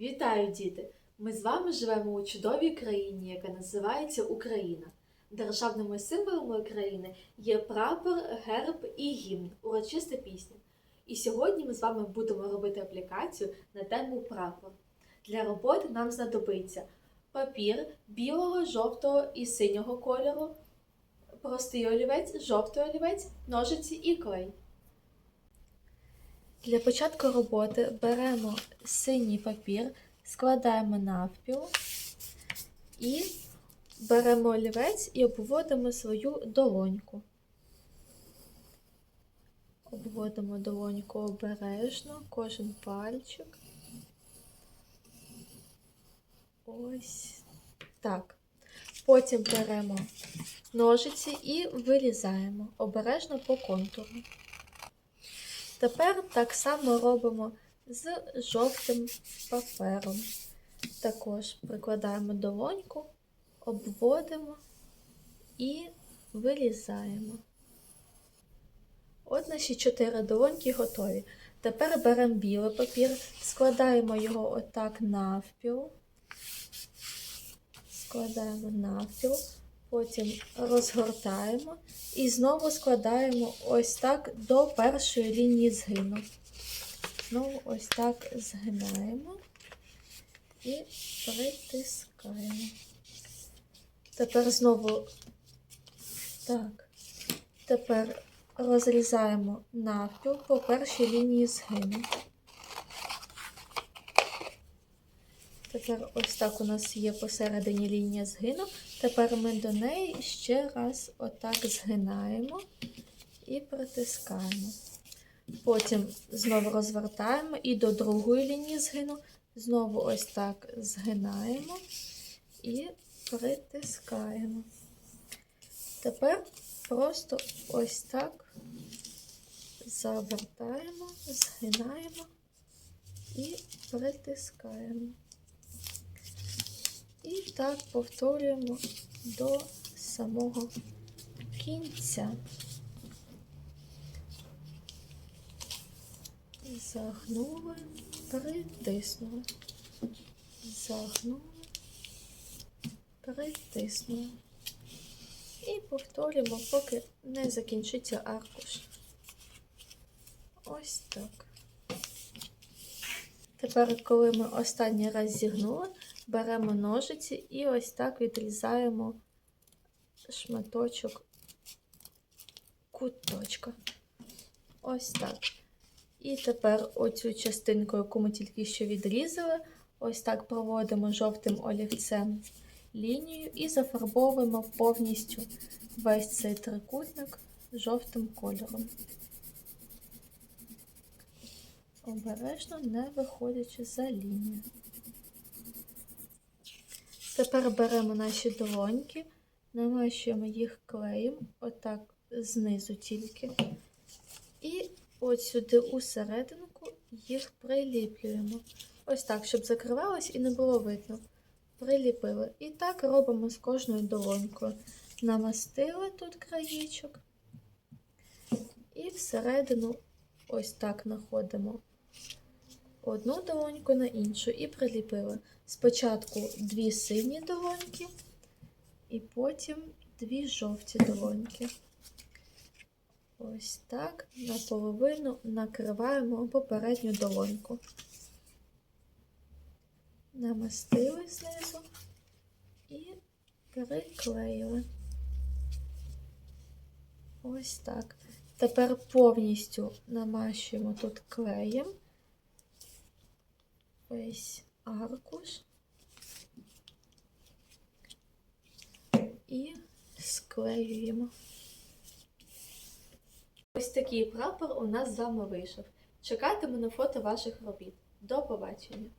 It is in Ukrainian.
Вітаю, діти! Ми з вами живемо у чудовій країні, яка називається Україна. Державними символами України є прапор, герб і гімн, урочиста пісня. І сьогодні ми з вами будемо робити аплікацію на тему прапор. Для роботи нам знадобиться папір білого, жовтого і синього кольору, простий олівець, жовтий олівець, ножиці і клей. Для початку роботи беремо синій папір, складаємо навпіл і беремо олівець і обводимо свою долоньку. Обводимо долоньку обережно, кожен пальчик. Ось так. Потім беремо ножиці і вирізаємо обережно по контуру. Тепер так само робимо з жовтим папером. Також прикладаємо долоньку, обводимо і вирізаємо. От наші чотири долоньки готові. Тепер беремо білий папір, складаємо його отак навпіл, складаємо навпіл, потім розгортаємо і знову складаємо ось так до першої лінії згину. Знову ось так згинаємо і притискаємо. Тепер знову так. Тепер розрізаємо навпіл по першій лінії згину. Тепер ось так у нас є посередині лінія згину. Тепер ми до неї ще раз отак згинаємо і притискаємо. Потім знову розвертаємо і до другої лінії згину. Знову ось так згинаємо і притискаємо. Тепер просто ось так завертаємо, згинаємо і притискаємо. І так повторюємо до самого кінця. Загнули, притиснули. Загнули, притиснули. І повторюємо, поки не закінчиться аркуш. Ось так. Тепер, коли ми останній раз зігнули, беремо ножиці і ось так відрізаємо шматочок куточка. Ось так. І тепер оцю частинку, яку ми тільки що відрізали, ось так проводимо жовтим олівцем лінію і зафарбовуємо повністю весь цей трикутник жовтим кольором. Обережно не виходячи за лінію. Тепер беремо наші долоньки, намащуємо їх клеєм, отак знизу тільки. І от сюди у серединку їх приліплюємо. Ось так, щоб закривалось і не було видно. Приліпили. І так робимо з кожною долонькою. Намастили тут краєчок. І всередину ось так знаходимо одну долоньку на іншу і приліпили. Спочатку дві сині долоньки, і потім дві жовті долоньки. Ось так наполовину накриваємо попередню долоньку. Намастили знизу і приклеїли. Ось так. Тепер повністю намащуємо тут клеєм весь аркуш і склеюємо. Ось такий прапор у нас з вами вийшов. Чекатиму на фото ваших робіт. До побачення!